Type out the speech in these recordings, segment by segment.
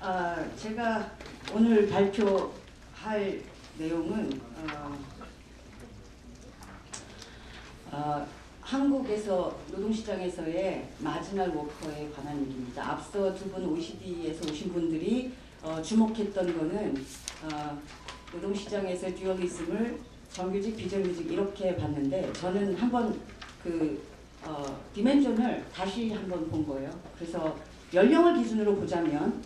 아, 제가 오늘 발표할 내용은 어, 어, 한국에서 노동시장에서의 마지막 워커에 관한 얘기입니다. 앞서 두 분 OECD에서 오신 분들이 어, 주목했던 거는 어, 노동시장에서 듀얼리즘을 정규직, 비정규직 이렇게 봤는데 저는 한번 그 어, 디멘전을 다시 한번 본 거예요. 그래서 연령을 기준으로 보자면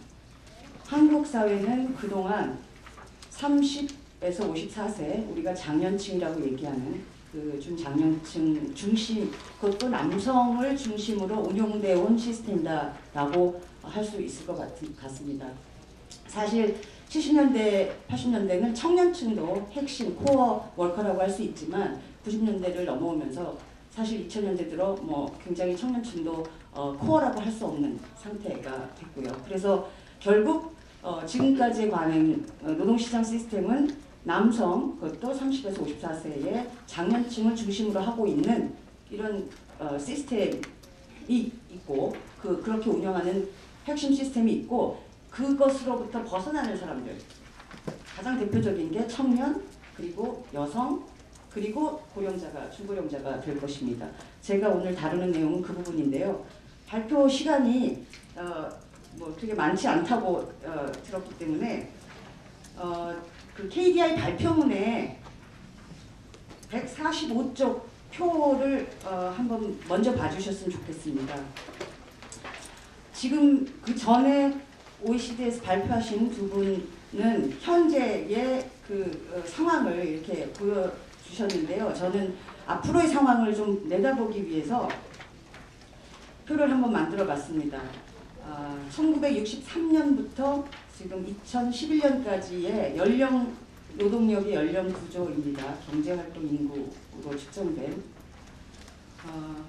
한국 사회는 그동안 30에서 54세 우리가 장년층이라고 얘기하는 그 중장년층 중심 그것도 남성을 중심으로 운용되어 온 시스템이다라고 할 수 있을 것 같, 같습니다. 사실 70년대, 80년대는 청년층도 핵심 코어 월커라고 할 수 있지만 90년대를 넘어오면서 사실 2000년대 들어 뭐 굉장히 청년층도 어, 코어라고 할 수 없는 상태가 됐고요. 그래서 결국 어, 지금까지의 관행 어, 노동시장 시스템은 남성 그것도 30에서 54세의 장년층을 중심으로 하고 있는 이런 어, 시스템이 있고 그 그렇게 운영하는 핵심 시스템이 있고 그것으로부터 벗어나는 사람들 가장 대표적인 게 청년 그리고 여성 그리고 고령자가 중고령자가 될 것입니다. 제가 오늘 다루는 내용은 그 부분인데요. 발표 시간이 어, 뭐 그렇게 많지 않다고 어, 들었기 때문에 어, 그 KDI 발표문에 145쪽 표를 어, 한번 먼저 봐주셨으면 좋겠습니다. 지금 그 전에 OECD에서 발표하신 두 분은 현재의 그 어, 상황을 이렇게 보여주셨는데요. 저는 앞으로의 상황을 좀 내다보기 위해서 표를 한번 만들어 봤습니다. 아, 1963년부터 지금 2011년까지의 연령 노동력의 연령 구조입니다. 경제활동 인구로 측정된 어,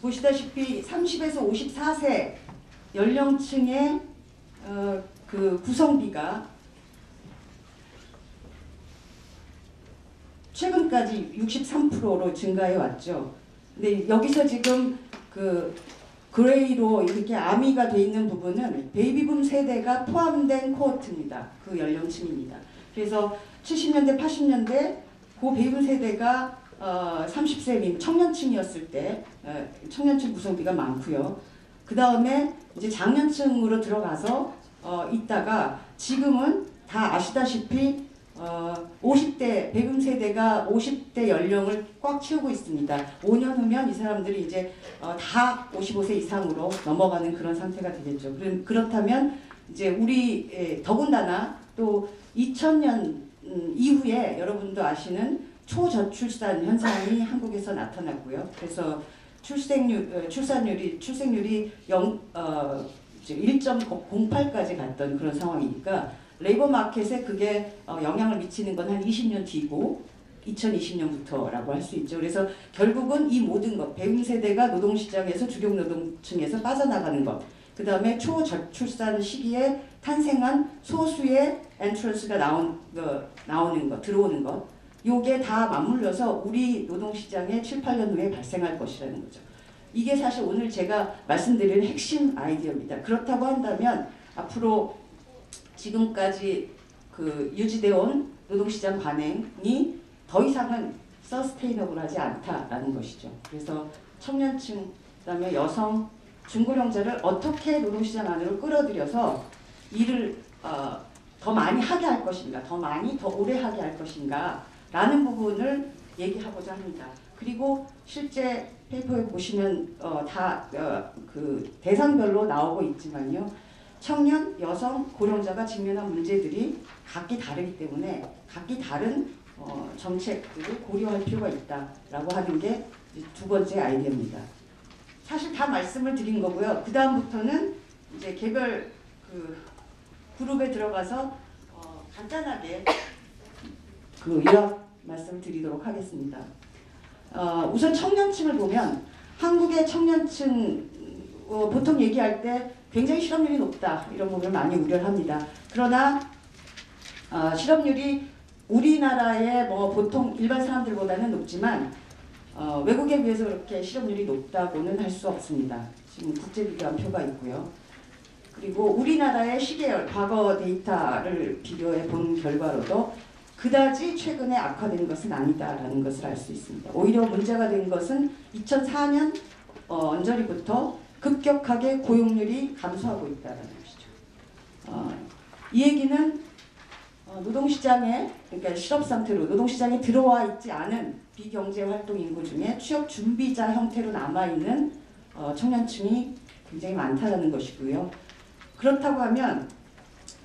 보시다시피 30에서 54세 연령층의 어, 그 구성비가 최근까지 63%로 증가해 왔죠. 근데 여기서 지금 그 그레이로 이렇게 아미가 돼 있는 부분은 베이비붐 세대가 포함된 코호트입니다. 그 연령층입니다. 그래서 70년대, 80년대 그 베이비붐 세대가 어, 30세 민 청년층이었을 때 어, 청년층 구성비가 많고요. 그 다음에 이제 장년층으로 들어가서 어, 있다가 지금은 다 아시다시피 어, 50대 배금 세대가 50대 연령을 꽉 채우고 있습니다. 5년 후면 이 사람들이 이제 어, 다 55세 이상으로 넘어가는 그런 상태가 되겠죠. 그럼 그렇다면 이제 우리 에, 더군다나 또 2000년 음, 이후에 여러분도 아시는 초저출산 현상이 한국에서 나타났고요. 그래서 출생률 어, 출산율이 출생률이 0 어, 1.08까지 갔던 그런 상황이니까 레이버 마켓에 그게 어, 영향을 미치는 건 한 20년 뒤고 2020년부터라고 할 수 있죠. 그래서 결국은 이 모든 것, 배움 세대가 노동시장에서 주력 노동층에서 빠져나가는 것, 그 다음에 초저출산 시기에 탄생한 소수의 엔트런스가 나온, 어, 나오는 것, 들어오는 것, 요게 다 맞물려서 우리 노동시장에 7, 8년 후에 발생할 것이라는 거죠. 이게 사실 오늘 제가 말씀드리는 핵심 아이디어입니다. 그렇다고 한다면 앞으로 지금까지 그 유지되어 온 노동시장 관행이 더 이상은 서스테이너블하지 않다라는 것이죠. 그래서 청년층, 그다음에 여성, 중고령자를 어떻게 노동시장 안으로 끌어들여서 일을 어, 더 많이 하게 할 것인가, 더 많이, 더 오래 하게 할 것인가 라는 부분을 얘기하고자 합니다. 그리고 실제 페이퍼에 보시면 어, 다그 어, 대상별로 나오고 있지만요. 청년, 여성, 고령자가 직면한 문제들이 각기 다르기 때문에 각기 다른 어, 정책들을 고려할 필요가 있다라고 하는 게 두 번째 아이디어입니다. 사실 다 말씀을 드린 거고요. 그 다음부터는 이제 개별 그 그룹에 들어가서 어, 간단하게 그 요약 말씀을 드리도록 하겠습니다. 어, 우선 청년층을 보면 한국의 청년층 어, 보통 얘기할 때 굉장히 실업률이 높다 이런 부분을 많이 우려를 합니다. 그러나 어, 실업률이 우리나라의 뭐 보통 일반 사람들보다는 높지만 어, 외국에 비해서 그렇게 실업률이 높다고는 할 수 없습니다. 지금 국제 비교한 표가 있고요. 그리고 우리나라의 시계열 과거 데이터를 비교해 본 결과로도 그다지 최근에 악화된 것은 아니다라는 것을 알 수 있습니다. 오히려 문제가 된 것은 2004년 어, 언저리부터 급격하게 고용률이 감소하고 있다는 것이죠. 어, 이 얘기는 어, 노동시장에 그러니까 실업 상태로 노동시장에 들어와 있지 않은 비경제 활동 인구 중에 취업 준비자 형태로 남아 있는 어, 청년층이 굉장히 많다는 것이고요. 그렇다고 하면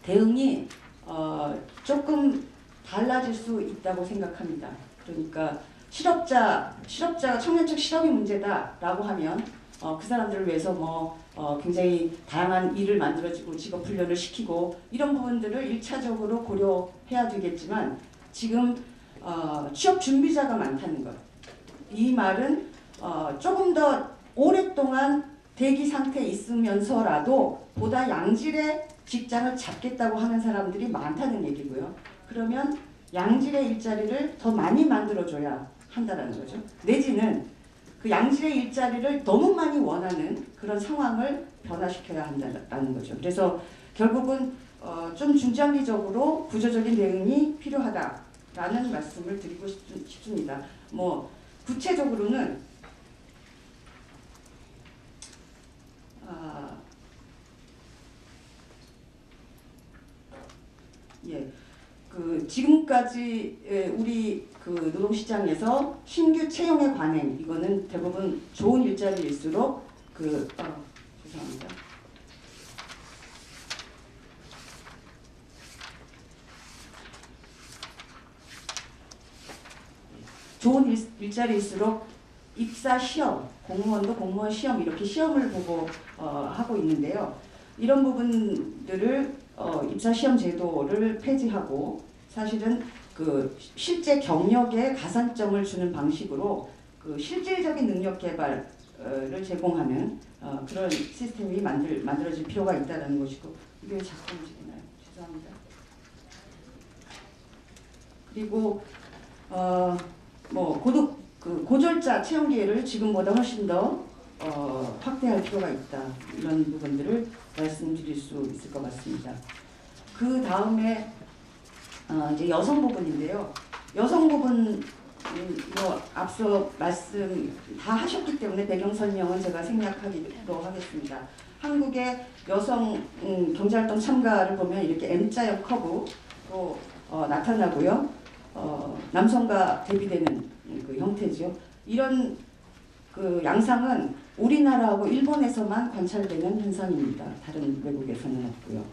대응이 어, 조금 달라질 수 있다고 생각합니다. 그러니까 실업자 실업자 청년층 실업이 문제다라고 하면 어, 그 사람들을 위해서 뭐 어, 굉장히 다양한 일을 만들어지고 직업 훈련을 시키고 이런 부분들을 일차적으로 고려해야 되겠지만 지금 어, 취업 준비자가 많다는 것. 이 말은 어, 조금 더 오랫동안 대기 상태에 있으면서라도 보다 양질의 직장을 잡겠다고 하는 사람들이 많다는 얘기고요. 그러면 양질의 일자리를 더 많이 만들어줘야 한다는 거죠. 내지는 그 양질의 일자리를 너무 많이 원하는 그런 상황을 변화시켜야 한다는 거죠. 그래서 결국은 어, 좀 중장기적으로 구조적인 대응이 필요하다라는 말씀을 드리고 싶, 싶습니다. 뭐 구체적으로는 아, 예. 그 지금까지 예, 우리 그 노동시장에서 신규 채용의 관행 이거는 대부분 좋은 일자리일수록 그 어, 죄송합니다. 좋은 일, 일자리일수록 입사 시험, 공무원도 공무원 시험 이렇게 시험을 보고 어, 하고 있는데요. 이런 부분들을 어, 입사 시험 제도를 폐지하고 사실은 그 실제 경력에 가산점을 주는 방식으로 그 실질적인 능력 개발을 제공하는 어, 그런 시스템이 만들 만들어질 필요가 있다는 것이고 이게 왜 자꾸 움직이나요? 죄송합니다. 그리고 어 뭐 고독 그 고졸자 채용 기회를 지금보다 훨씬 더 어, 확대할 필요가 있다 이런 부분들을 말씀드릴 수 있을 것 같습니다. 그 다음에 어, 이제 여성 부분인데요. 여성 부분 뭐 앞서 말씀 다 하셨기 때문에 배경 설명은 제가 생략하기로 하겠습니다. 한국의 여성 음, 경제활동 참가를 보면 이렇게 M자형 커브로 어, 나타나고요. 어, 남성과 대비되는 그 형태죠. 이런 그 양상은 우리나라하고 일본에서만 관찰되는 현상입니다. 다른 외국에서는 없고요.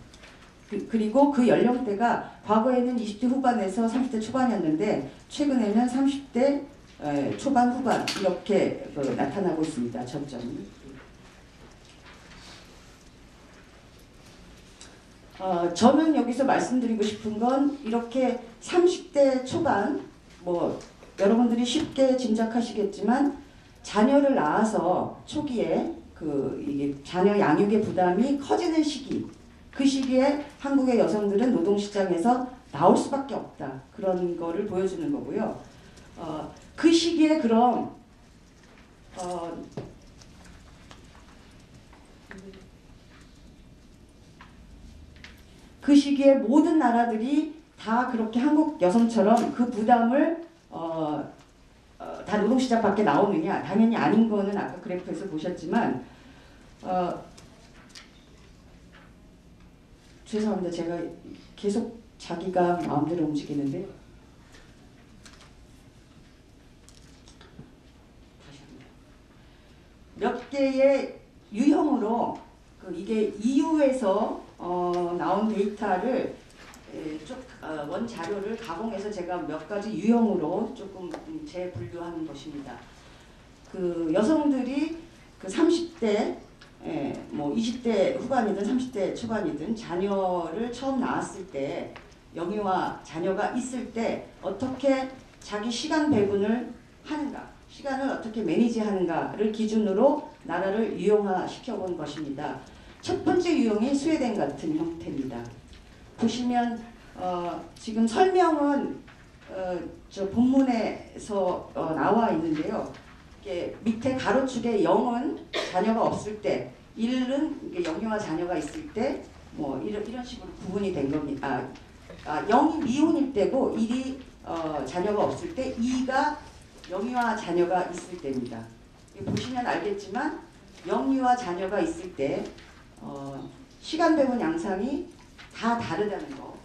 그, 리고 그 연령대가 과거에는 20대 후반에서 30대 초반이었는데 최근에는 30대 초반 후반 이렇게 그 나타나고 있습니다. 점점이. 어, 저는 여기서 말씀드리고 싶은 건 이렇게 30대 초반 뭐 여러분들이 쉽게 짐작하시겠지만 자녀를 낳아서 초기에 그 자녀 양육의 부담이 커지는 시기 그 시기에 한국의 여성들은 노동시장에서 나올 수밖에 없다 그런 거를 보여주는 거고요. 어, 그 시기에 그럼 어, 그 시기에 모든 나라들이 다 그렇게 한국 여성처럼 그 부담을 어, 어, 다 노동시장 밖에 나오느냐? 당연히 아닌 거는 아까 그래프에서 보셨지만 어, 죄송합니다. 제가 계속 자기가 마음대로 움직이는데. 몇 개의 유형으로 그 이게 EU에서 어, 나온 데이터를 어, 원 자료를 가공해서 제가 몇 가지 유형으로 조금 재분류하는 것입니다. 그 여성들이 그 30대 예, 뭐 20대 후반이든 30대 초반이든 자녀를 처음 낳았을 때 영유아 자녀가 있을 때 어떻게 자기 시간 배분을 하는가 시간을 어떻게 매니지하는가를 기준으로 나라를 유형화시켜 본 것입니다. 첫 번째 유형이 스웨덴 같은 형태입니다. 보시면 어, 지금 설명은 어, 저 본문에서 어, 나와 있는데요. 이게 밑에 가로축에 0은 자녀가 없을 때 일은 이게 영유아 자녀가 있을 때 뭐 이런 이런 식으로 구분이 된 겁니다. 아, 아 0이 미혼일 때고 1이 어, 자녀가 없을 때 2가 영유아 자녀가 있을 때입니다. 보시면 알겠지만 영유아 자녀가 있을 때 어, 시간 배분 양상이 다 다르다는 거.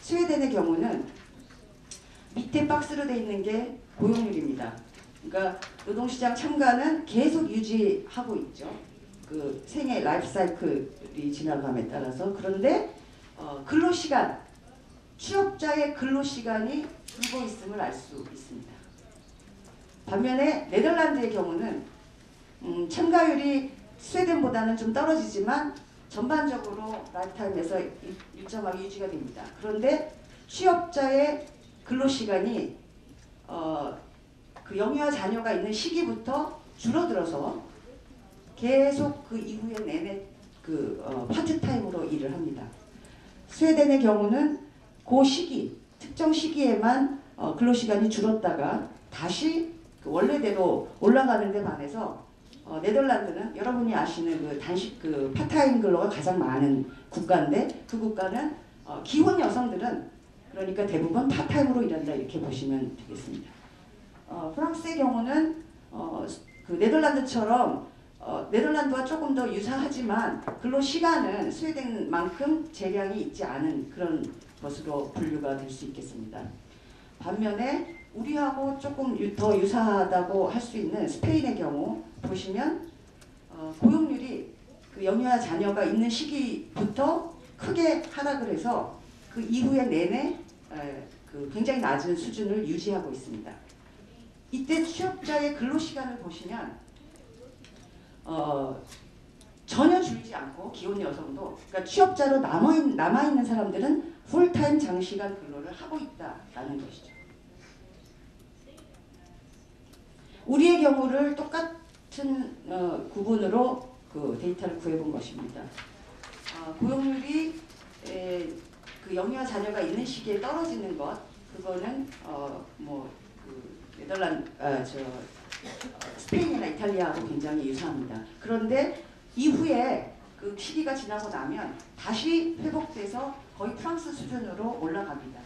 스웨덴의 경우는 밑에 박스로 돼 있는 게 고용률입니다. 그러니까 노동시장 참가는 계속 유지하고 있죠. 그 생애 라이프 사이클이 지나감에 따라서 그런데 어, 근로 시간 취업자의 근로 시간이 줄고 있음을 알 수 있습니다. 반면에 네덜란드의 경우는 음, 참가율이 스웨덴보다는 좀 떨어지지만 전반적으로 라이프타임에서 일- 일정하게 유지가 됩니다. 그런데 취업자의 근로 시간이 어, 그 영유아 자녀가 있는 시기부터 줄어들어서 계속 그 이후에 내내 그 어, 파트타임으로 일을 합니다. 스웨덴의 경우는 그 시기 특정 시기에만 어, 근로 시간이 줄었다가 다시 그 원래대로 올라가는 데 반해서 어, 네덜란드는 여러분이 아시는 그 단식 그 파타임 근로가 가장 많은 국가인데 그 국가는 어, 기혼 여성들은 그러니까 대부분 파타임으로 일한다 이렇게 보시면 되겠습니다. 어, 프랑스의 경우는 어, 그 네덜란드처럼 어, 네덜란드와 조금 더 유사하지만 근로 시간은 스웨덴만큼 재량이 있지 않은 그런 것으로 분류가 될 수 있겠습니다. 반면에 우리하고 조금 유- 더 유사하다고 할 수 있는 스페인의 경우 보시면 어, 고용률이 그 영유아 자녀가 있는 시기부터 크게 하락을 해서 그 이후에 내내 에, 그 굉장히 낮은 수준을 유지하고 있습니다. 이때 취업자의 근로 시간을 보시면 어, 전혀 줄지 않고 기혼 여성도 그러니까 취업자로 남아 있, 남아 있는 사람들은 풀타임 장시간 근로를 하고 있다라는 것이죠. 우리의 경우를 똑같 은 어, 구분으로 그 데이터를 구해본 것입니다. 어, 고용률이 에, 그 영유아 자녀가 있는 시기에 떨어지는 것 그거는 어 뭐 그 네덜란드 아 저 스페인이나 이탈리아하고 굉장히 유사합니다. 그런데 이후에 그 시기가 지나고 나면 다시 회복돼서 거의 프랑스 수준으로 올라갑니다.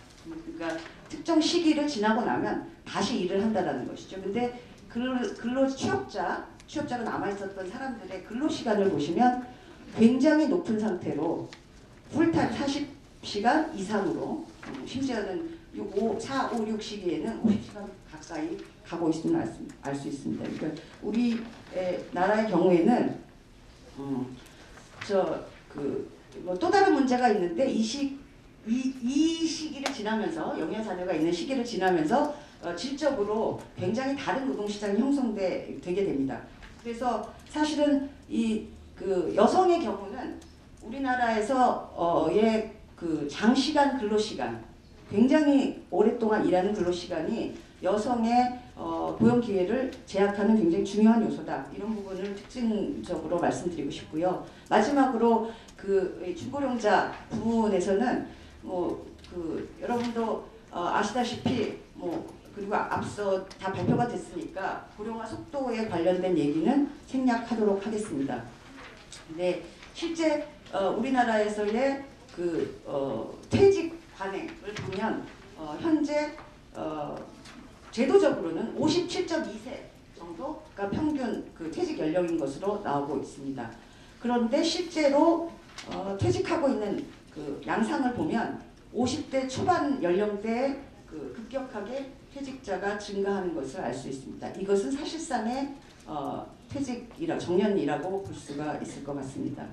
그러니까 특정 시기를 지나고 나면 다시 일을 한다라는 것이죠. 근데 근로, 근로 취업자, 취업자로 남아있었던 사람들의 근로 시간을 보시면 굉장히 높은 상태로 풀타임 40시간 이상으로 음, 심지어는 5, 4, 5, 6 시기에는 50시간 가까이 가고 있음을 알 수 있습니다. 그러니까 우리 에, 나라의 경우에는 음, 저그 뭐또 다른 문제가 있는데 이 시, 이, 이 시기를 지나면서 자녀가 있는 시기를 지나면서 어, 질적으로 굉장히 다른 노동시장이 형성되게 됩니다. 그래서 사실은 이 그 여성의 경우는 우리나라에서의 그 장시간 근로 시간 굉장히 오랫동안 일하는 근로 시간이 여성의 어, 고용 기회를 제약하는 굉장히 중요한 요소다. 이런 부분을 특징적으로 말씀드리고 싶고요. 마지막으로 그 중고령자 부분에서는 뭐 그 여러분도 어, 아시다시피 뭐 그리고 앞서 다 발표가 됐으니까 고령화 속도에 관련된 얘기는 생략하도록 하겠습니다. 근데 실제 어, 우리나라에서의 그 어, 퇴직 관행을 보면 어, 현재 어, 제도적으로는 57.2세 정도가 평균 그 퇴직 연령인 것으로 나오고 있습니다. 그런데 실제로 어, 퇴직하고 있는 그 양상을 보면 50대 초반 연령대에 그 급격하게 퇴직자가 증가하는 것을 알 수 있습니다. 이것은 사실상의 어, 퇴직이라 정년이라고 볼 수가 있을 것 같습니다.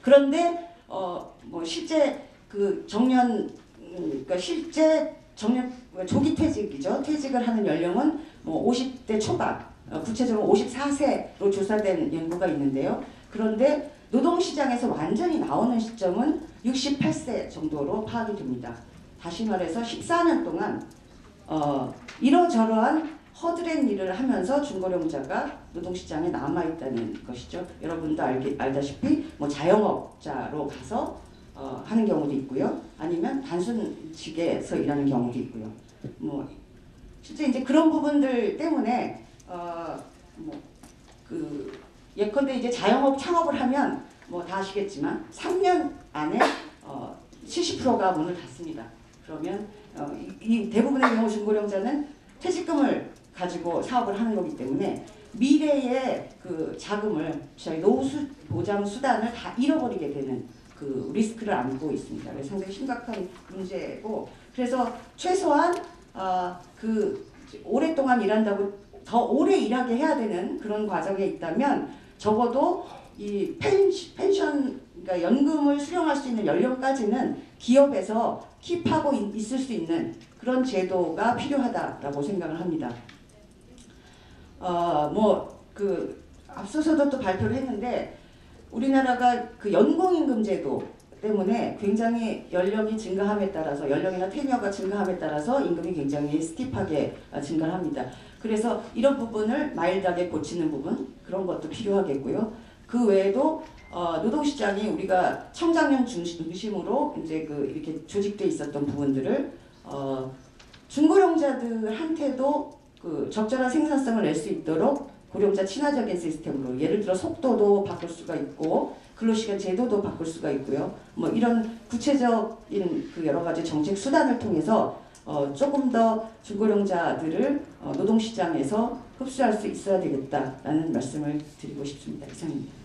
그런데 어, 뭐 실제 그 정년 음, 그러니까 실제 정년 조기 퇴직이죠. 퇴직을 하는 연령은 뭐 50대 초반, 어, 구체적으로 54세로 조사된 연구가 있는데요. 그런데 노동시장에서 완전히 나오는 시점은 68세 정도로 파악이 됩니다. 다시 말해서 14년 동안 어, 이러저러한 허드렛 일을 하면서 중고령자가 노동시장에 남아있다는 것이죠. 여러분도 알기, 알다시피 뭐 자영업자로 가서 어, 하는 경우도 있고요. 아니면 단순 직에서 일하는 경우도 있고요. 뭐 실제 이제 그런 부분들 때문에 어, 뭐그 예컨대 이제 자영업 창업을 하면 뭐 다 아시겠지만 3년 안에 어, 70%가 문을 닫습니다. 그러면 어, 이, 이 대부분의 경우 중고령자는 퇴직금을 가지고 사업을 하는 거기 때문에 미래의 그 자금을 저희 노후 수, 보장 수단을 다 잃어버리게 되는 그 리스크를 안고 있습니다. 그래서 상당히 심각한 문제고 그래서 최소한 아, 그 오랫동안 일한다고 더 오래 일하게 해야 되는 그런 과정에 있다면 적어도 이 펜시, 펜션 그러니까 연금을 수령할 수 있는 연령까지는 기업에서 킵하고 있- 있을 수 있는 그런 제도가 필요하다라고 생각을 합니다. 어 뭐 그 앞서서도 또 발표를 했는데 우리나라가 그 연공임금 제도 때문에 굉장히 연령이 증가함에 따라서 연령이나 퇴녀가 증가함에 따라서 임금이 굉장히 스티프하게 아, 증가를 합니다. 그래서 이런 부분을 마일드하게 고치는 부분 그런 것도 필요하겠고요. 그 외에도 어, 노동시장이 우리가 청장년 중심- 중심으로 이제 그 이렇게 조직돼 있었던 부분들을 어, 중고령자들한테도 그 적절한 생산성을 낼 수 있도록 고령자 친화적인 시스템으로 예를 들어 속도도 바꿀 수가 있고 근로시간 제도도 바꿀 수가 있고요. 뭐 이런 구체적인 그 여러 가지 정책 수단을 통해서 어, 조금 더 중고령자들을 어, 노동시장에서 흡수할 수 있어야 되겠다라는 말씀을 드리고 싶습니다. 이상입니다.